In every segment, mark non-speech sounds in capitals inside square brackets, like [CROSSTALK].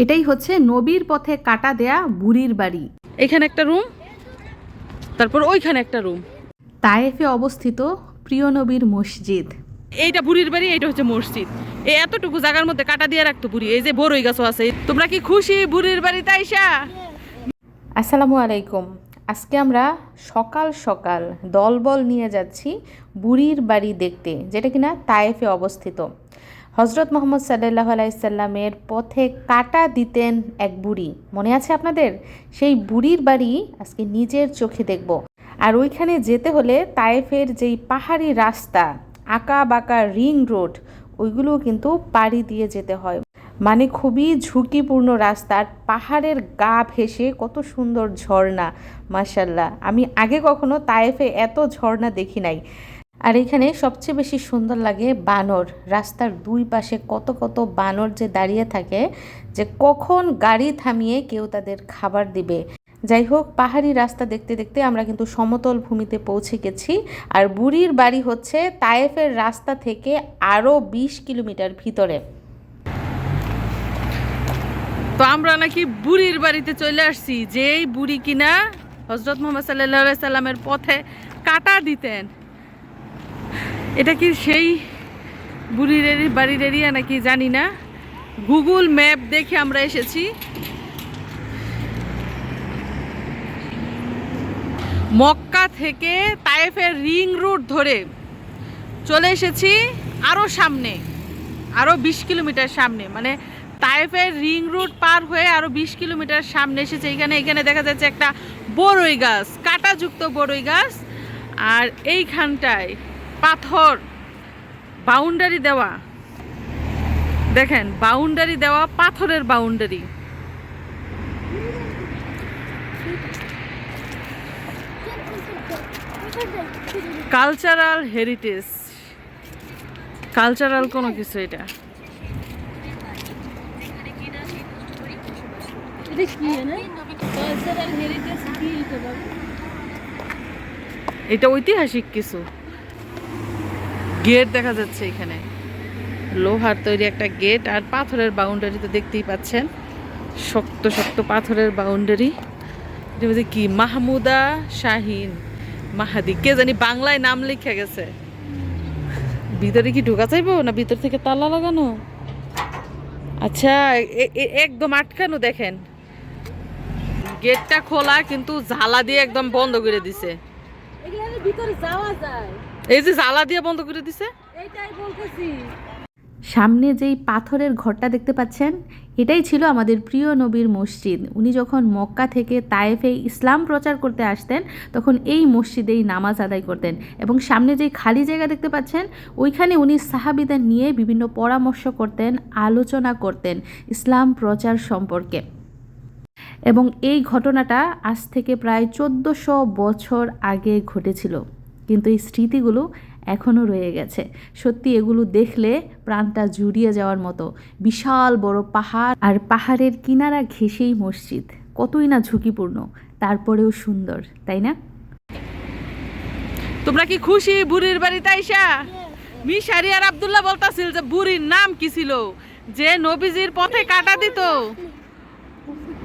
এটাই হচ্ছে নবীর পথে কাটা দেয়া বুড়ির বাড়ি। এখানে একটা রুম তারপর ওইখানে একটা রুম। তায়েফে অবস্থিত প্রিয় নবীর মসজিদ। এইটা বুড়ির বাড়ি এইটা হচ্ছে মসজিদ। এই এতটুকু জায়গার মধ্যে কাটা দিয়ে রাখতো বুড়ি এই যে বড়ই গাছও আছে। তোমরা কি খুশি বুড়ির বাড়িতে আইসা? আসসালামু আলাইকুম। আজকে আমরা সকাল সকাল দলবল নিয়ে যাচ্ছি বুড়ির বাড়ি দেখতে যেটা কিনা তায়েফে অবস্থিত। হজরত মোহাম্মদ সাল্লাহ আলাইসাল্লামের পথে কাটা দিতেন এক বুড়ি। মনে আছে আপনাদের? সেই বুড়ির বাড়ি আজকে নিজের চোখে দেখব। আর ওইখানে যেতে হলে তায়েফের যেই পাহাড়ি রাস্তা, আঁকা বাঁকা রিং রোড, ওইগুলোও কিন্তু পাড়ি দিয়ে যেতে হয়। মানে খুবই ঝুঁকিপূর্ণ রাস্তা, আর পাহাড়ের গা ভেসে কত সুন্দর ঝর্ণা মাসাল্লাহ আমি আগে কখনো তায়েফে এত ঝর্ণা দেখি নাই। আর এখানে সবচেয়ে বেশি সুন্দর লাগে বানর। রাস্তার দুই পাশে কত কত বানর যে দাঁড়িয়ে থাকে যে কখন গাড়ি থামিয়ে কেউ তাদের খাবার দিবে। যাই হোক, পাহাড়ি রাস্তা দেখতে দেখতে আমরা কিন্তু সমতল ভূমিতে পৌঁছে গেছি। আর বুড়ির বাড়ি হচ্ছে তায়েফের রাস্তা থেকে আরও বিশ কিলোমিটার ভিতরে। তো আমরা নাকি বুড়ির বাড়িতে চলে আসছি, যেই বুড়ি কিনা হজরত মোহাম্মদ সাল্লাহ সাল্লামের পথে কাটা দিতেন। এটা কি সেই বুড়ির বাড়ির এরিয়া নাকি জানি না। গুগল ম্যাপ দেখে আমরা এসেছি। মক্কা থেকে তায়েফের রিং রুট ধরে চলে এসেছি আরও সামনে আরও বিশ কিলোমিটার সামনে। মানে তাইফের রিং রুট পার হয়ে আরও বিশ কিলোমিটার সামনে এসেছে। এখানে এখানে দেখা যাচ্ছে একটা বড়ই গাছ, কাঁটাযুক্ত বড়ই গাছ। আর এইখানটায় পাথর বাউন্ডারি দেওয়া। দেখেন বাউন্ডারি দেওয়া পাথরের বাউন্ডারি কালচারাল হেরিটেজ কালচারাল কোনো কিছু এটা। এটা ঐতিহাসিক কিছু। গেট দেখা যাচ্ছে এখানে। লোহার তৈরি একটা গেট আর পাথরের বাউন্ডারি তো দেখতেই পাচ্ছেন। শক্ত শক্ত পাথরের বাউন্ডারি এটা হচ্ছে কি? মাহমুদা শাহিন। মাহাদি, কে জানি বাংলায় নাম লিখে গেছে। ভিতরে কি ঢোকা চাইব না ভিতর থেকে তালা লাগানো? আচ্ছা একদম আটকানো দেখেন। গেটটা খোলা কিন্তু ঝালা দিয়ে একদম বন্ধ করে দিছে। ভিতরে যাওয়া যায়। এই যে জ্বালা দিয়ে বন্ধ করে দিছে। এইটাই বলতেছি। সামনে যেই পাথরের ঘরটা দেখতে পাচ্ছেন এটাই ছিল আমাদের প্রিয় নবীর মসজিদ। উনি যখন মক্কা থেকে তায়েফে ইসলাম প্রচার করতে আসতেন তখন এই মসজিদেই নামাজ আদায় করতেন। এবং সামনে যেই খালি জায়গা দেখতে পাচ্ছেন ওইখানে উনি সাহাবিদের নিয়ে বিভিন্ন পরামর্শ করতেন আলোচনা করতেন ইসলাম প্রচার সম্পর্কে। এবং এই ঘটনাটা আজ থেকে প্রায় চোদ্দোশো বছর আগে ঘটেছিল। কিন্তু এই স্মৃতিগুলো এখনও রয়ে গেছে। সত্যি এগুলো দেখলে প্রাণটা জুড়িয়ে যাওয়ার মতো। বিশাল বড় পাহাড় আর পাহাড়ের কিনারা ঘেঁষেই মসজিদ। কতই না ঝুঁকিপূর্ণ, তারপরেও সুন্দর, তাই না? তোমরা কি খুশি বুড়ির বাড়িতে আইসা? মিশারি আর আব্দুল্লাহ বলতাছিল যে বুড়ির নাম কি ছিল? যে নবীজির পথে কাটা দিত।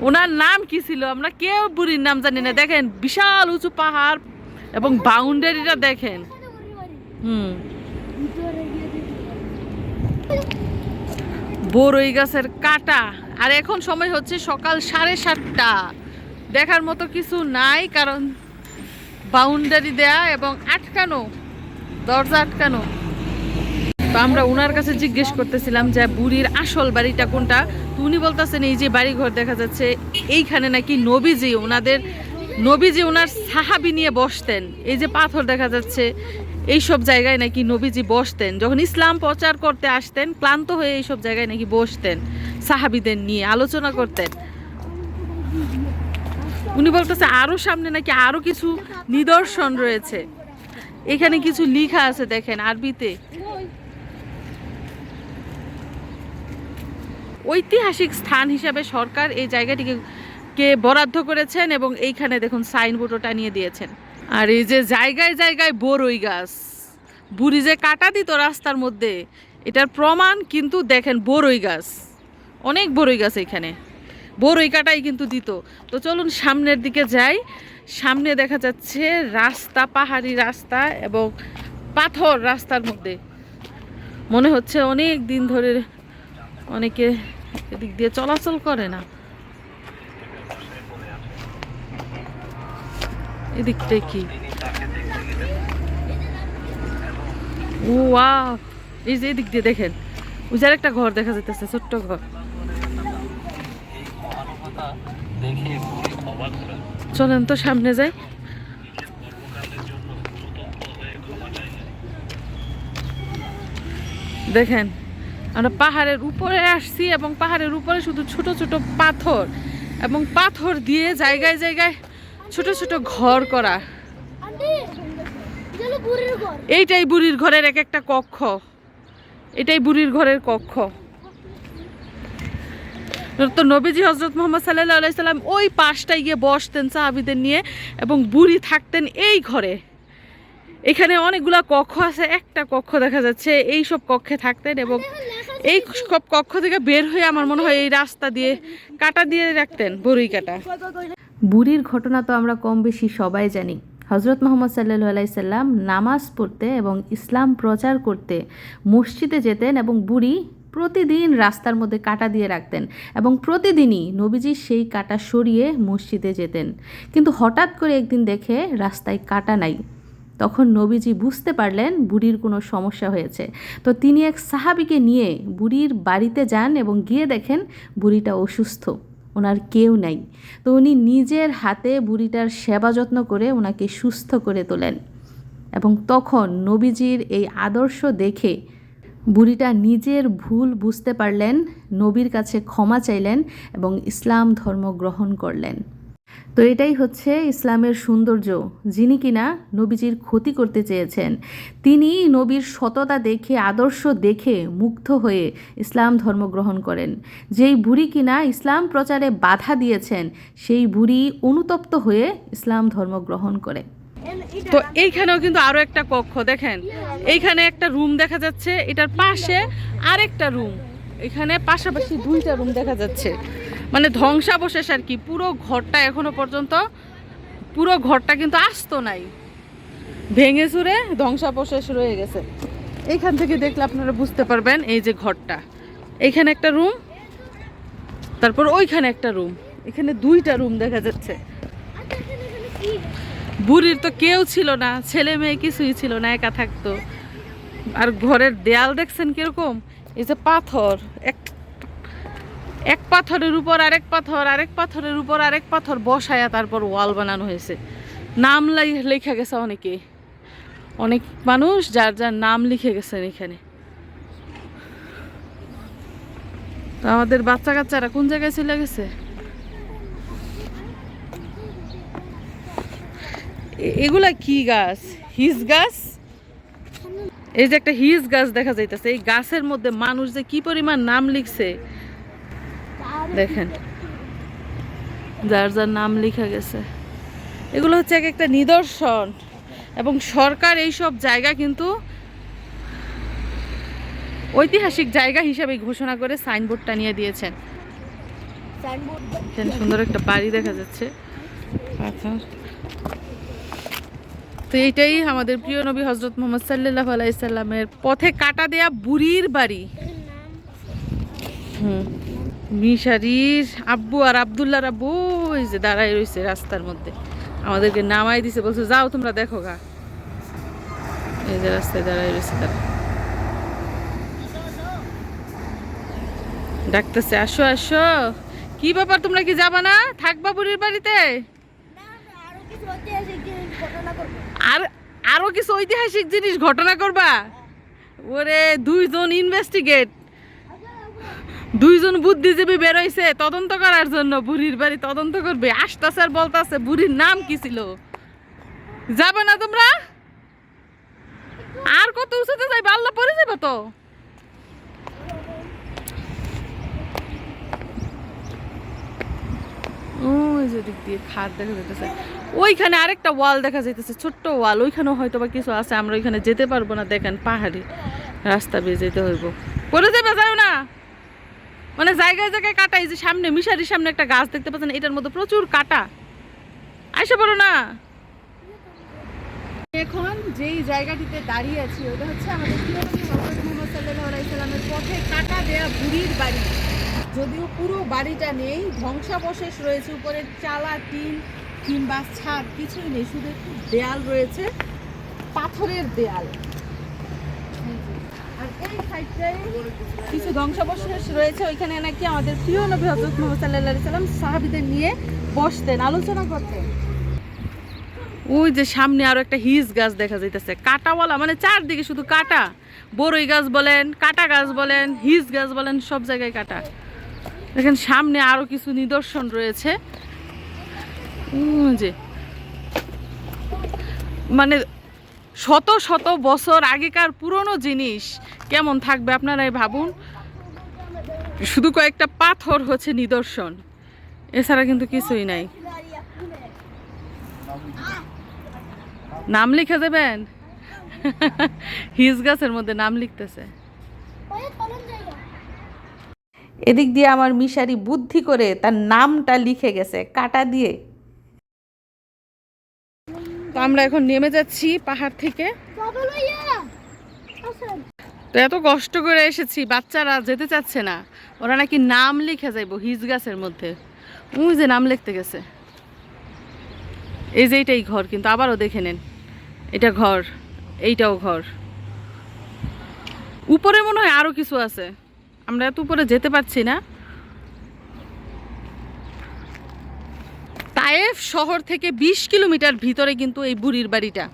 ওনার নাম কি ছিল? আমরা কেউ বুড়ির নাম জানি না। দেখেন, বিশাল উঁচু পাহাড়। এবং বাউন্ডারিটা দেখেন। হুম। বড়ই গাছের কাটা। আর এখন সময় হচ্ছে সকাল সাড়ে সাতটা। দেখার মতো কিছু নাই, কারণ বাউন্ডারি দেয়া এবং আটকানো, দরজা আটকানো। তো আমরা ওনার কাছে জিজ্ঞেস করতেছিলাম যে, বুড়ির আসল বাড়িটা কোনটা? তো উনি বলতেছেন, এই যে বাড়িঘর দেখা যাচ্ছে, এইখানে নাকি নবীজি ওনাদের নবীজি ওনার সাহাবি নিয়ে বসতেন। এই যে পাথর দেখা যাচ্ছে এই সব জায়গায় নাকি নবীজি বসতেন। যখন ইসলাম প্রচার করতে আসতেন, ক্লান্ত হয়ে এই সব জায়গায় নাকি বসতেন সাহাবিদের নিয়ে, আলোচনা করতেন। উনি বলতেছে, আরও সামনে নাকি আরও কিছু নিদর্শন রয়েছে। এখানে কিছু লিখা আছে দেখেন আরবিতে। ঐতিহাসিক স্থান হিসাবে সরকার এই জায়গাটিকে কে বরাদ্দ করেছেন এবং এইখানে দেখুন সাইনবোর্ডও টানিয়ে দিয়েছেন। আর এই যে জায়গায় জায়গায় বড়ই গাছ, বুড়ি যে কাটা দিত রাস্তার মধ্যে, এটার প্রমাণ কিন্তু দেখেন বড়ই গাছ, অনেক বড়ই গাছ এখানে বড়ই কাটাই কিন্তু দিত। তো চলুন সামনের দিকে যাই, সামনে দেখা যাচ্ছে রাস্তা, পাহাড়ি রাস্তা এবং পাথর রাস্তার মধ্যে। মনে হচ্ছে অনেক দিন ধরে অনেকে এদিক দিয়ে চলাচল করে না। এদিকটাই কি? ও, ওয়াও। এই যে এদিক দিয়ে দেখেন। যে একটা ঘর দেখা যাইতেছে, ছোট্ট ঘর। চলেন তো সামনে যাই। দেখেন, আমরা পাহাড়ের উপরে আসছি এবং পাহাড়ের উপরে শুধু ছোট ছোট পাথর এবং পাথর দিয়ে জায়গায় জায়গায় ছোট ছোট ঘর করা। এইটাই বুড়ির ঘরের এক একটা কক্ষ। এটাই বুড়ির ঘরের কক্ষ। তো নবীজি হজরত মোহাম্মদ সাল্লাহ আলাইসাল্লাম ওই পাশটায় গিয়ে বসতেন সাহাবিদের নিয়ে এবং বুড়ি থাকতেন এই ঘরে। এখানে অনেকগুলা কক্ষ আছে একটা কক্ষ দেখা যাচ্ছে এই সব কক্ষে থাকতেন এবং এই সব কক্ষ থেকে বের হয়ে আমার মনে হয় এই রাস্তা দিয়ে কাটা দিয়ে রাখতেন বড়ই কাটা বুড়ির ঘটনা তো আমরা কম বেশি সবাই জানি। হজরত মোহাম্মদ সাল্লু আলাইসাল্লাম নামাজ পড়তে এবং ইসলাম প্রচার করতে মসজিদে যেতেন এবং বুড়ি প্রতিদিন রাস্তার মধ্যে কাটা দিয়ে রাখতেন এবং প্রতিদিনই নবীজি সেই কাটা সরিয়ে মসজিদে যেতেন। কিন্তু হঠাৎ করে একদিন দেখে রাস্তায় কাটা নাই। তখন নবীজি বুঝতে পারলেন বুড়ির কোনো সমস্যা হয়েছে। তো তিনি এক সাহাবিকে নিয়ে বুড়ির বাড়িতে যান এবং গিয়ে দেখেন বুড়িটা অসুস্থ। ওনার কেউ নাই। তো উনি নিজের হাতে বুড়িটার সেবা যত্ন করে ওনাকে সুস্থ করে তোলেন এবং তখন নবীজির এই আদর্শ দেখে বুড়িটা নিজের ভুল বুঝতে পারলেন, নবীর কাছে ক্ষমা চাইলেন এবং ইসলাম ধর্ম গ্রহণ করলেন। তো এটাই হচ্ছে ইসলামের সৌন্দর্য, যিনি কিনা নবীজির ক্ষতি করতে চেয়েছেন। তিনি নবীর সততা দেখে, আদর্শ দেখে মুগ্ধ হয়ে ইসলাম ধর্ম গ্রহণ করেন। যেই বুড়ি কিনা ইসলাম প্রচারে বাধা দিয়েছেন, সেই বুড়ি অনুতপ্ত হয়ে ইসলাম ধর্ম গ্রহণ করে। তো এইখানেও কিন্তু আরও একটা কক্ষ, দেখেন। এইখানে একটা রুম দেখা যাচ্ছে, এটার পাশে আরেকটা রুম। এখানে পাশাপাশি দুইটা রুম দেখা যাচ্ছে। মানে ধ্বংসাবশেষ আর কি, পুরো ঘরটা এখনও পর্যন্ত, পুরো ঘরটা কিন্তু আসতো নাই। ভেঙে চুরে ধ্বংসাবশেষ রয়ে গেছে। এইখান থেকে দেখলে আপনারা বুঝতে পারবেন এই যে ঘরটা। এইখানে একটা রুম, তারপর ওইখানে একটা রুম। এখানে দুইটা রুম দেখা যাচ্ছে। বুড়ির তো কেউ ছিল না, ছেলে মেয়ে কিছুই ছিল না, একা থাকতো। আর ঘরের দেয়াল দেখছেন কীরকম? এই যে পাথর, এক এক পাথরের উপর আরেক পাথর, আরেক পাথরের উপর আরেক পাথর বসায়া তারপর ওয়াল বানানো হয়েছে। নাম লেখা গেছে অনেকে। অনেক মানুষ যার যার নাম লিখে গেছেন এখানে। তো আমাদের বাচ্চা কাচ্চারা কোন জায়গায় চলে গেছে? এগুলা কি গাছ? হিজ গাছ? এই যে একটা হিজ গাছ দেখা যাইতেছে। এই গাছের মধ্যে মানুষ যে কি পরিমাণ নাম লিখছে দেখেন। যার যার নাম লেখা গেছে। এগুলো হচ্ছে এক একটা নিদর্শন এবং সরকার এই সব জায়গা কিন্তু ঐতিহাসিক জায়গা হিসাবে ঘোষণা করে সাইনবোর্ডটা নিয়ে দিয়েছেন। সুন্দর একটা বাড়ি দেখা যাচ্ছে। পাথর তো এইটাই আমাদের প্রিয় নবী হজরত মোহাম্মদ সাল্লাহ আলাইসাল্লামের পথে কাটা দেয়া বুড়ির বাড়ি। হুম। মিশারির আব্বু আর আবদুল্লার আব্বু, ওই যে দাঁড়াই রয়েছে রাস্তার মধ্যে। আমাদেরকে নামাই দিছে, বলছে, যাও তোমরা, দেখো গা। এই যে রাস্তায় দাঁড়াই রয়েছে তারা। ডাকতেছে, আসো আসো। কি ব্যাপার, তোমরা কি যাবা না? থাকবা বুড়ির বাড়িতে? আর, আরও কিছু ঐতিহাসিক জিনিস ঘটনা করবা? ওরে, দুইজন ইনভেস্টিগেট। দুইজন বুদ্ধিজীবী বেরোইছে, তদন্ত করার জন্য বুড়ির বাড়ি তদন্ত করবে। আসতেছে আর বলতাছে, বুড়ির নাম কি ছিল? যাবে না তোমরা? আর কত উঁচুতে যাইবে? আল্লাহ পরে যাবে তো। ওইখানে আরেকটা ওয়াল দেখা যাইতেছে, ছোট্ট ওয়াল। ওইখানেও হয়তো বা কিছু আছে, আমরা ওইখানে যেতে পারব না। দেখেন পাহাড়ি রাস্তা বেয়ে যেতে হইব। পরে যাবে যাও না। মানে জায়গায় জায়গায় কাটা, এই যে সামনে, মিশারির সামনে একটা গাছ দেখতে পাচ্ছেন, এটার মধ্যে প্রচুর কাটা। আসে বলো না। এখন যেই জায়গাটিতে দাঁড়িয়ে আছি, ওটা হচ্ছে আমাদের সাল্লামের পথে কাটা দেয়া বুড়ির বাড়ি। যদিও পুরো বাড়িটা নেই, ধ্বংসাবশেষ রয়েছে, উপরে চালা, টিন কিংবা ছাদ, কিছুই নেই, শুধু একটু দেয়াল রয়েছে, পাথরের দেয়াল। কিছু ধ্বংসাবশেষ রয়েছে ওইখানে নাকি আমাদের প্রিয় নবী হজরত মোহাম্মদ সাল্লাহ সাল্লাম সাহাবিদের নিয়ে বসতেন, আলোচনা করতেন। ওই যে সামনে আরও একটা হিজ গাছ দেখা যাইতেছে, কাটাওয়ালা মানে চারদিকে শুধু কাটা। বড়ই গাছ বলেন, কাটা গাছ বলেন, হিজ গাছ বলেন, সব জায়গায় কাটা। দেখেন, সামনে আরও কিছু নিদর্শন রয়েছে। যে মানে শত শত বছর আগেকার পুরনো জিনিস কেমন থাকবে আপনারাই ভাবুন? শুধু কয়েকটা পাথর হচ্ছে নিদর্শন। এছাড়া কিন্তু কিছুই নাই। নাম লিখে দেবেন? হিজ গাছের মধ্যে নাম লিখতেছে। এদিক দিয়ে আমার মিশারি বুদ্ধি করে তার নামটা লিখে গেছে, কাটা দিয়ে। তো আমরা এখন নেমে যাচ্ছি পাহাড় থেকে। তো এত কষ্ট করে এসেছি, বাচ্চারা যেতে চাচ্ছে না। ওরা নাকি নাম লিখে যাইব, হিজ গাছের মধ্যে। ওই যে নাম লিখতে গেছে। এই যে এইটাই ঘর, কিন্তু আবারও দেখে নেন। এটা ঘর, এইটাও ঘর। উপরে মনে হয় আরও কিছু আছে। আমরা এত উপরে যেতে পারছি না। তায়েফ শহর থেকে বিশ কিলোমিটার ভিতরে কিন্তু এই বুড়ির বাড়িটা।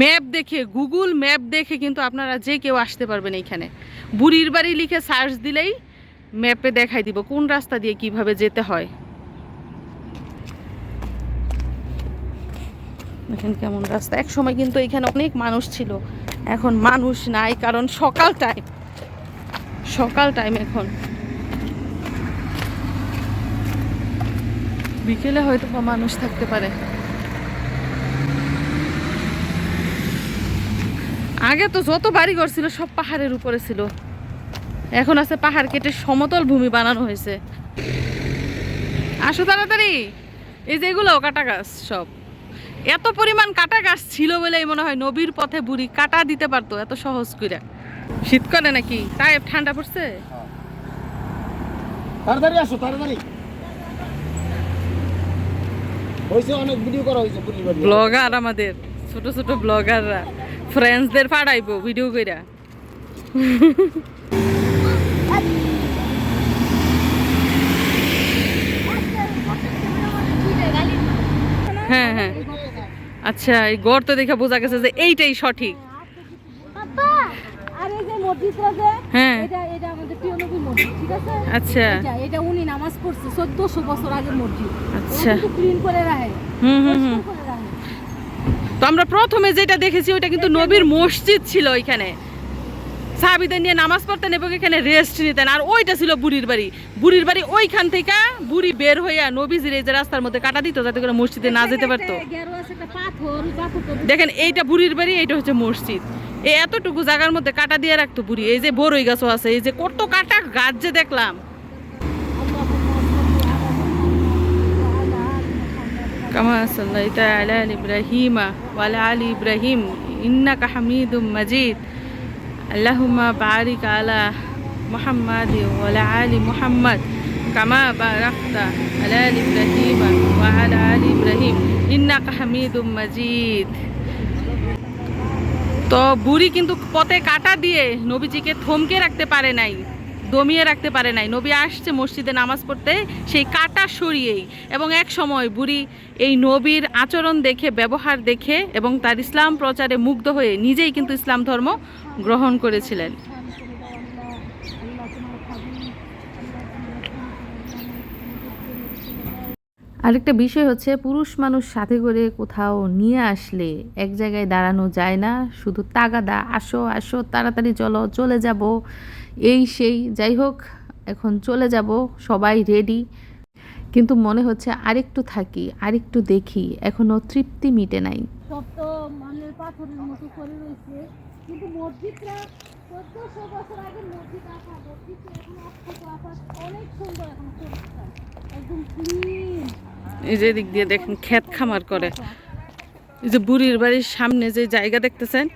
ম্যাপ দেখে, গুগল ম্যাপ দেখে কিন্তু আপনারা যে কেউ আসতে পারবেন এইখানে। বুড়ির বাড়ি লিখে সার্চ দিলেই ম্যাপে দেখাই দিব কোন রাস্তা দিয়ে কীভাবে যেতে হয়। দেখেন কেমন রাস্তা। এক সময় কিন্তু এখানে অনেক মানুষ ছিল। এখন মানুষ নাই, কারণ সকাল টাইম সকাল টাইম এখন। বিকেলে হয়তো বা মানুষ থাকতে পারে। আগে তো যত বাড়িঘর ছিল সব পাহাড়ের উপরে ছিল। এখন আছে পাহাড় কেটে সমতল ভূমি বানানো হয়েছে। আসো তাড়াতাড়ি। এই যে এগুলো কাটা গাছ সব। এত পরিমাণ কাটা গাছ ছিল বলেই মনে হয় নবীর পথে বুড়ি কাটা দিতে পারতো এত সহজ করে। শীত করে নাকি তাই ঠান্ডা পড়ছে? তাড়াতাড়ি আসো, তাড়াতাড়ি। হয়েছে অনেক ভিডিও করা হইছে ব্লগার আমাদের, ছোট ছোট ব্লগাররা ফ্রেন্ডসদের পাঠাইবো ভিডিও কইরা। হ্যাঁ হ্যাঁ। আচ্ছা এই গর্ত দেখে বোঝা গেছে যে এইটাই সঠিক বাবা আর এই যে মসজিদটা যে হ্যাঁ। এটা এটা আমাদের প্রিয় মসজিদ ঠিক আছে? আচ্ছা। এটা এটা উনি নামাজ পড়ছে চোদ্দশো বছর আগের মসজিদ। আচ্ছা। ক্লিন করে রাখে। হুম হুম হুম। পরিষ্কার করে রাখে। তো আমরা প্রথমে যেটা দেখেছি ওটা কিন্তু নবীর মসজিদ ছিল ওইখানে। সাহাবিদের নিয়ে নামাজ পড়তেন এবং এখানে রেস্ট নিতেন। আর ওইটা ছিল বুড়ির বাড়ি। বুড়ির বাড়ি ওইখান থেকে বুড়ি বের হইয়া নবীজির এই যে রাস্তার মধ্যে কাটা দিত যাতে করে মসজিদে না যেতে পারতো। দেখেন এইটা বুড়ির বাড়ি এইটা হচ্ছে মসজিদ। এই এতটুকু জায়গার মধ্যে কাটা দিয়ে রাখতো বুড়ি। এই যে বড়ই গাছও আছে, এই যে কত কাটা গাছ যে দেখলাম। কামাসাল্লাইতা আলা আল ওয়ালা আল ইব্রাহিম, ইন্নাকা হামিদুম মাজিদ। আল্লাহুম্মা বারিক ওয়ালা আলি মুহাম্মাদ, কামা বারাকতা আলা আল ইব্রাহিমা ওয়া আলা ইব্রাহিম, ইন্নাকা হামিদুম মাজিদ। তো বুড়ি কিন্তু পথে কাটা দিয়ে নবীজিকে থমকে রাখতে পারে নাই, দমিয়ে রাখতে পারে নাই। নবী আসছে মসজিদে নামাজ পড়তে, সেই কাটা সরিয়েই। এবং এক সময় বুড়ি এই নবীর আচরণ দেখে, ব্যবহার দেখে এবং তার ইসলাম প্রচারে মুগ্ধ হয়ে নিজেই কিন্তু ইসলাম ধর্ম গ্রহণ করেছিলেন। আরেকটা বিষয় হচ্ছে, পুরুষ মানুষ সাথে করে কোথাও নিয়ে আসলে এক জায়গায় দাঁড়ানো যায় না। শুধু তাগাদা, আসো আসো, তাড়াতাড়ি চলো, চলে যাব, এই সেই। যাই হোক, এখন চলে যাব, সবাই রেডি কিন্তু মনে হচ্ছে আরেকটু থাকি, আরেকটু দেখি, এখনও তৃপ্তি মিটে নাই। সব তো মানের পাথরের মতো করে রয়েছে, কিন্তু মসজিদটা চোদ্দশো বছর আগের মসজিদ আসা মসজিদটা এখন অক্ষত আকাশ অনেক সুন্দর এখন একদম ক্লিন এই যে দিক দিয়ে দেখেন ক্ষেত খামার করে। এই যে বুড়ির বাড়ির সামনে যে জায়গা দেখতেছেন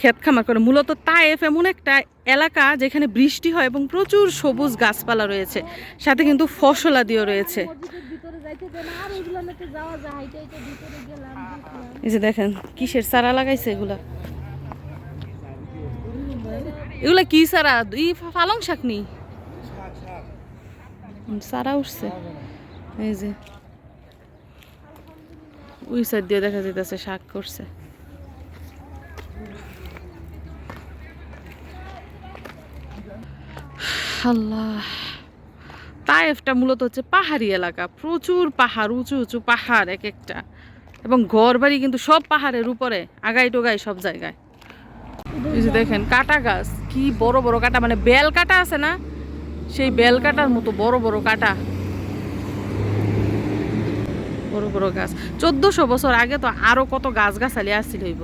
ক্ষেত খামার করে। মূলত তায়েফ এমন একটা এলাকা যেখানে বৃষ্টি হয় এবং প্রচুর সবুজ গাছপালা রয়েছে। সাথে কিন্তু ফসলাদিও রয়েছে। মসজিদের ভিতরে যাইতে দেয় না আর ওইগুলো নাকি যাওয়া যায় হাইটে হাইটে ভিতরে গেলাম দেখলাম। এই যে দেখেন কিসের চারা লাগাইছে এগুলা? এগুলা কি সারা? ই পালং শাক নি চারা উঠছে। এই যে। ওই সাইড দিয়ে দেখা যাইতেছে শাক করছে। আল্লাহ। তায়েফটা মূলত হচ্ছে পাহাড়ি এলাকা। প্রচুর পাহাড়, উঁচু উঁচু পাহাড় এক একটা। এবং ঘর বাড়ি কিন্তু সব পাহাড়ের উপরে আগাই টোগাই সব জায়গায়। দেখেন, কাটা গাছ। কি বড় বড় কাটা? মানে বেল কাটা আছে না? সেই বেল কাটার মতো বড় বড় কাটা। বড় বড় গাছ। চোদ্দশো বছর আগে তো আরও কত গাছ গাছালি আসছিল হইব।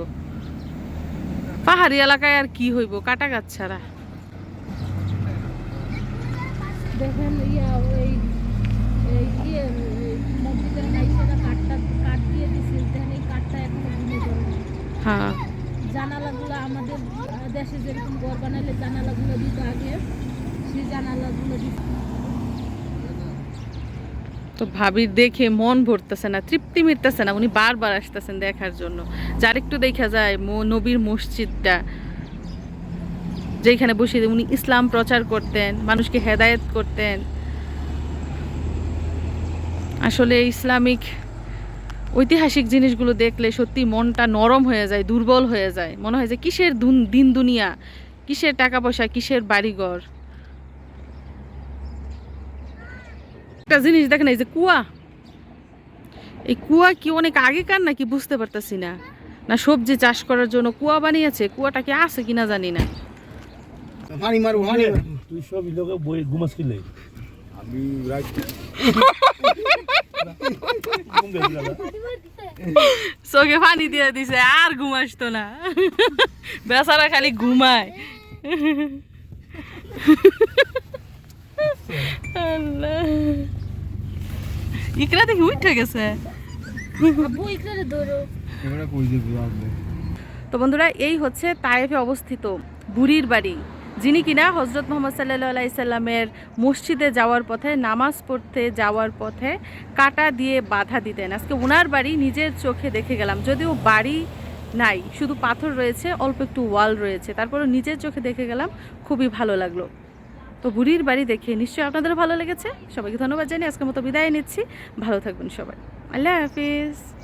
পাহাড়ি এলাকায় আর কি হইব? কাটা গাছ ছাড়া। দেখেন ইয়া ওই ইয়ে হ্যাঁ। জানালাগুলো আমাদের দেশে যেরকম ঘর বানালে জানালাগুলো দিত আগে, সেই জানালাগুলো দিত তো ভাবির দেখে মন ভরতেছে না, তৃপ্তি মিটতেছে না, উনি বারবার আসতেছেন দেখার জন্য। যার একটু দেখা যায় নবীর মসজিদটা, যেখানে বসে উনি ইসলাম প্রচার করতেন, মানুষকে হেদায়েত করতেন। আসলে ইসলামিক ঐতিহাসিক জিনিসগুলো দেখলে সত্যি মনটা নরম হয়ে যায় দুর্বল হয়ে যায়। মনে হয় যে কিসের দুন- দিন দুনিয়া? কিসের টাকা পয়সা কিসের বাড়িঘর? একটা জিনিস দেখেন এই যে কুয়া। এই কুয়া কি অনেক আগেকার নাকি বুঝতে পারতাছি না? না সবজি চাষ করার জন্য কুয়া বানিয়েছে? কুয়াটা কি আছে কিনা জানি না। পানি মারবো পানি তুই সব লোকে বই ঘুমাস আমি [LAUGHS] চোখে পানি দিয়ে দিছে আর ঘুম আসতো না। বেচারা খালি ঘুমায়। ইকরা দেখি উঠে গেছে। আব্বু এখানে ধরো। এবারে কই যাব আপনি তো বন্ধুরা এই হচ্ছে তায়েফে অবস্থিত বুড়ির বাড়ি। যিনি কিনা হজরত মোহাম্মদ সাল্লাহ সাল্লামের মসজিদে যাওয়ার পথে, নামাজ পড়তে যাওয়ার পথে কাটা দিয়ে বাধা দিতেন। আজকে ওনার বাড়ি নিজের চোখে দেখে গেলাম। যদিও বাড়ি নাই, শুধু পাথর রয়েছে, অল্প একটু ওয়াল রয়েছে। তারপরে নিজের চোখে দেখে গেলাম, খুবই ভালো লাগল। তো বুড়ির বাড়ি দেখে নিশ্চয়ই আপনাদের ভালো লেগেছে। সবাইকে ধন্যবাদ জানিয়ে আজকের মতো বিদায় নিচ্ছি। ভালো থাকবেন সবাই। আল্লাহ হাফিজ।